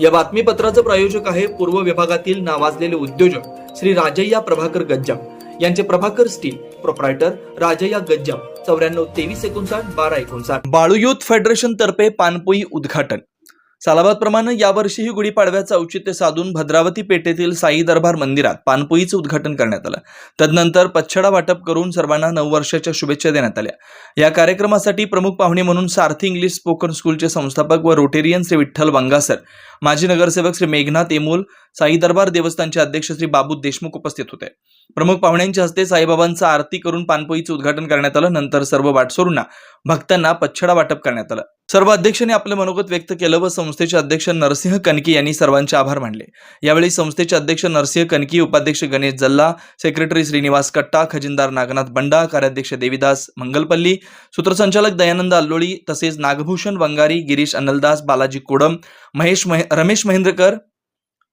या बातमीपत्राचं प्रायोजक आहे पूर्व विभागातील नावाजलेले उद्योजक श्री राजय्या प्रभाकर गज्जाम. यांचे प्रभाकर स्टील प्रोप्रायटर राजय्या गज्जाम. चौऱ्याण्णव तेवीस एकोणसाठ बारा एकोणसाठ. बाळू युथ फेडरेशन तर्फे पानपोई उद्घाटन. सालाबादप्रमाणे यावर्षीही गुढीपाडव्याचं औचित्य साधून भद्रावती पेठेतील साई दरबार मंदिरात पानपोईचं उद्घाटन करण्यात आलं. तदनंतर पच्छडा वाटप करून सर्वांना नववर्षाच्या शुभेच्छा देण्यात आल्या. या कार्यक्रमासाठी प्रमुख पाहुणे म्हणून सारथी इंग्लिश स्पोकन स्कूलचे संस्थापक व रोटेरियन श्री विठ्ठल वांगासर माजी नगरसेवक श्री मेघनाथ एमोल साई दरबार देवस्थानचे अध्यक्ष श्री बाबू देशमुख उपस्थित होते. प्रमुख पाहुण्यांच्या हस्ते साईबाबांचं आरती करून पानपोईचं उद्घाटन करण्यात आलं. नंतर सर्व वाटसोरूंना भक्तांना पच्छडा वाटप करण्यात आलं. सर्व अध्यक्षांनी आपलं मनोगत व्यक्त केलं व संस्थेचे अध्यक्ष नरसिंह कनकी यांनी सर्वांचे आभार मानले. यावेळी संस्थेचे अध्यक्ष नरसिंह कनकी उपाध्यक्ष गणेश जल्ला सेक्रेटरी श्रीनिवास कट्टा खजिनदार नागनाथ बंडा कार्याध्यक्ष देवीदास मंगलपल्ली सूत्रसंचालक दयानंद अल्लोळी तसेच नागभूषण वंगारी गिरीश अनलदास बालाजी कोडम महेश महे रमेश महेंद्रकर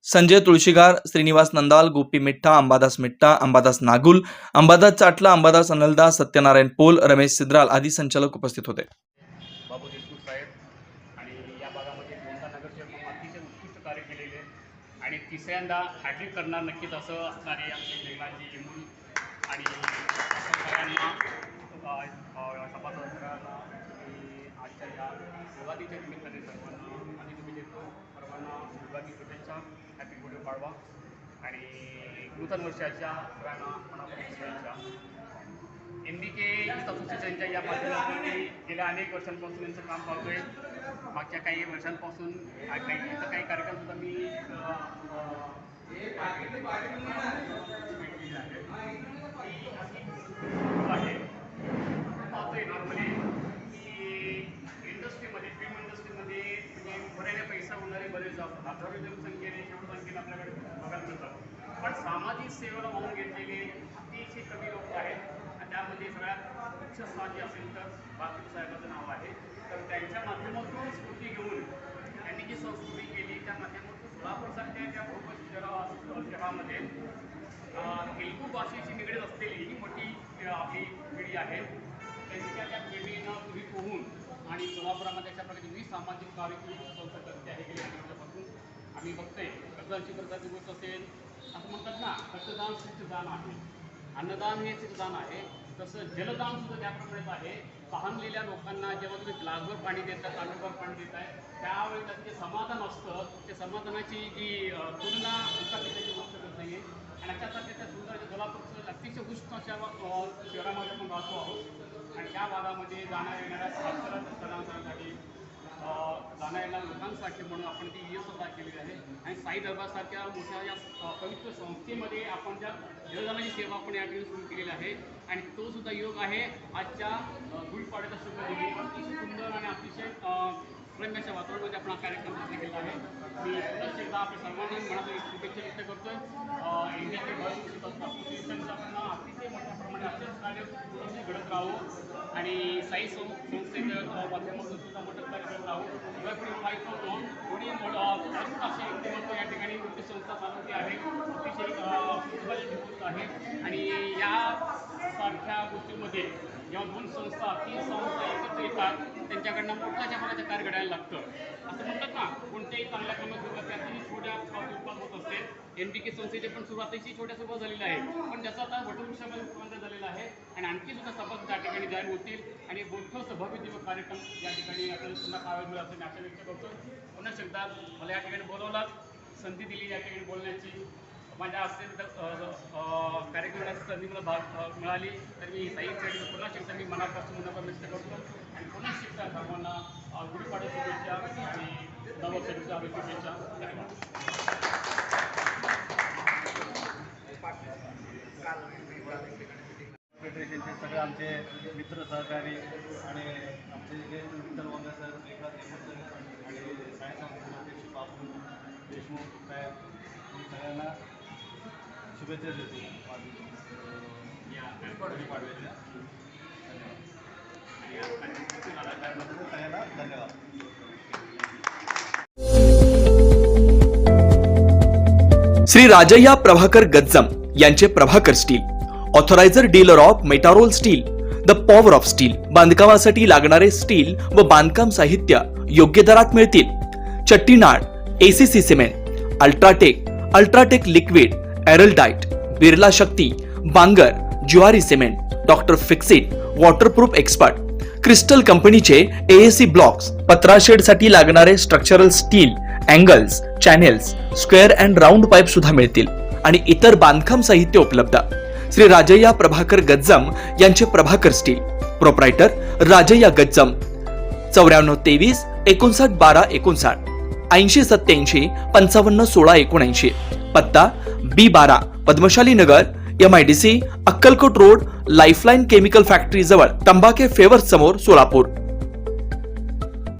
संजय तुळशीगार श्रीनिवास नंदाल गोपी मिठ्ठा अंबादास मिठ्ठा अंबादास नागुल अंबादास चाटला अंबादास अनलदास सत्यनारायण पोल रमेश सिद्राल आदी संचालक उपस्थित होते. बाबू देशमुख साहेब आणि या भागामध्ये दोनदा नगरसेवक अतिशय उत्कृष्ट कार्य केलेले आणि तिसऱ्यांदा हॅट्रिक करणार नक्कीच असं असणारे आमचे आणि सगळ्यांना आजच्या या सुरुवातीच्या निमित्ताने सर्वांना आणि तुम्ही देतो सर्वांना युगादी शुभेच्छा हॅपी पाडवा. आणि नूतन वर्षाच्या सगळ्यांना मनापासून शुभेच्छा. एम बी के असोसिएशनच्या या माध्यमातून गेल्या अनेक वर्षांपासून यांचं काम पाहतोय. मागच्या काही वर्षांपासून काही कार्यक्रमसुद्धा काही मी आपल्याकडे बरेच हजारो जनसंख्येने शेवट संख्येने आपल्याकडे बघायला मिळतात. पण सामाजिक सेवेला वाहून घेतलेले अतिशय कमी लोक आहेत. आणि त्यामध्ये सगळ्यात उच्च स्थानी असेल तर बाकी साहेबाचं नाव आहे. तर त्यांच्या माध्यमातून स्फूर्ती घेऊन त्यांनी जी संस्कृती केली त्या माध्यमातून सोलापूरसारख्या त्या खूपच शहरा शहरामध्ये तेलगू भाषेशी निगडीत असलेली ही मोठी आपली पिढी आहे. त्यांच्या त्या पिढीनं तुम्ही पोहून आणि सोलापुरामध्ये अशा प्रकारचे विविध सामाजिक कार्यक्रम संस्था करते आहे. मी बघते वर्षापासून आम्ही प्रकारची गोष्ट असेल असं म्हणतात ना रक्तदान सिद्धदान आहे. अन्नदान हे सिद्धदान आहे. तसं जलदान सुद्धा त्याप्रमाणेच आहे. तहानलेल्या लोकांना जेव्हा तुम्ही ग्लासभर पाणी देता तांब्याभर पाणी देताय त्यावेळी त्याचं जे समाधान असतं ते समाधानाची जी तुलना एका त्याची गोष्ट करत नाही आणि अशासारख्या त्या सुंदर सोलापूरचं अतिशय उष्ण अशा शहरामध्ये आपण राहतो आहोत. आणि त्या भागामध्ये जाण्या येणाऱ्या साक्षरता जाण्या येणाऱ्या लोकांसाठी म्हणून आपण ती व्यवस्था केलेली आहे. आणि साई दरबारसारख्या मोठ्या या पवित्र संस्थेमध्ये आपण ज्या जलदानाची सेवा आपण या ठिकाणी सुरू केलेली आहे. आणि तो सुद्धा योग आहे. आजच्या गुढीपाड्याचा गुढीपाडव्याचा शुभ दिनी अतिशय सुंदर आणि अतिशय प्रेमाच्या वातावरणामध्ये आपण हा कार्यक्रम साजरा केला आहे. मी पुन्हा एकदा आपल्या सर्वांना मनातून शुभेच्छा व्यक्त करतोय. अं, इंडियाचे भविष्य असोसिएशनचं अतिशय मोठ्या प्रमाणात असेच कार्य पुढे घडत राहू. आणि साई सं संस्थेच्या माध्यमातून सुद्धा मोठं कार्य करत राहू. यापुढे माहीत नव्हतो कोणी मोठं अशी व्यक्तिमत्व या ठिकाणी मोठी संस्था चालवली आहे. अतिशय सारख्या गोष्टीमध्ये जेव्हा दोन संस्था तीन संस्था एकत्र येतात त्यांच्याकडनं मोठ्याच्या मोठ्याचं कार्य घडायला लागतं. असं म्हणतात ना कोणत्याही चांगल्या कामात सुरुवात त्यातही छोट्या उत्पाद होत असते. एन डी के संस्थेचे पण सुरुवात छोट्या सुरुवात झालेली आहे पण त्याचा आता वटवृक्षामध्ये रूपांतर झालेला आहे. आणि आणखी सुद्धा सभा त्या ठिकाणी जाहीर होतील. आणि मोठं भव्य दिवस कार्यक्रम या ठिकाणी आपल्याला पुन्हा पाहायला मिळत असेल आशा व्यक्त करतो. पुन्हा एकदा मला या ठिकाणी बोलवलात. संधी दिली या ठिकाणी बोलण्याची. माझ्या अत्यंत कार्यक्रमाची संधी मला भाग मिळाली. तर मी साईसाठी पुन्हा शिक्षण मी मनापासून मनापासून व्यक्त करतो. आणि पुन्हा शिक्षण सर्वांना गुढीपाडा शुभेच्छा आणि नववर्षाच्या शुभेच्छा. धन्यवाद. फेडरेशनचे सगळे आमचे मित्र सहकारी आणि आमचे जे मित्र वंगा सर रेखा सर शुभेच्छा देतो. धन्यवाद धन्यवाद श्री राजय्या प्रभाकर गज्जम यांचे Prabhakar steel authoriser dealer of Metarol steel the power of steel बांधकामासाठी लागणारे स्टील व बांधकाम साहित्य योग्य दरात मिळतील. Chettinad ACC cement UltraTech UltraTech liquid Araldite Birla Shakti Bangur Zuari cement doctor Fixit waterproof expert crystal कंपनीचे एएसी ब्लॉक्स पत्राशेडसाठी लागणारे structural steel angles channels square and round pipe सुद्धा मिळतील आणि इतर बांधकाम साहित्य उपलब्ध. श्री राजय्या प्रभाकर गज्जम यांचे प्रभाकर स्टील. प्रोप्रायटर राजय्या गज्जम. चौऱ्याण्णव तेवीस एकोणसाठ बारा एकोणसाठ. ऐंशी सत्याऐंशी पंचावन्न सोळा एकोणऐंशी. पत्ता बी बारा Padmashali Nagar M I D C Akkalkot road lifeline chemical factory जवळ तंबाखे फेवर समोर सोलापूर.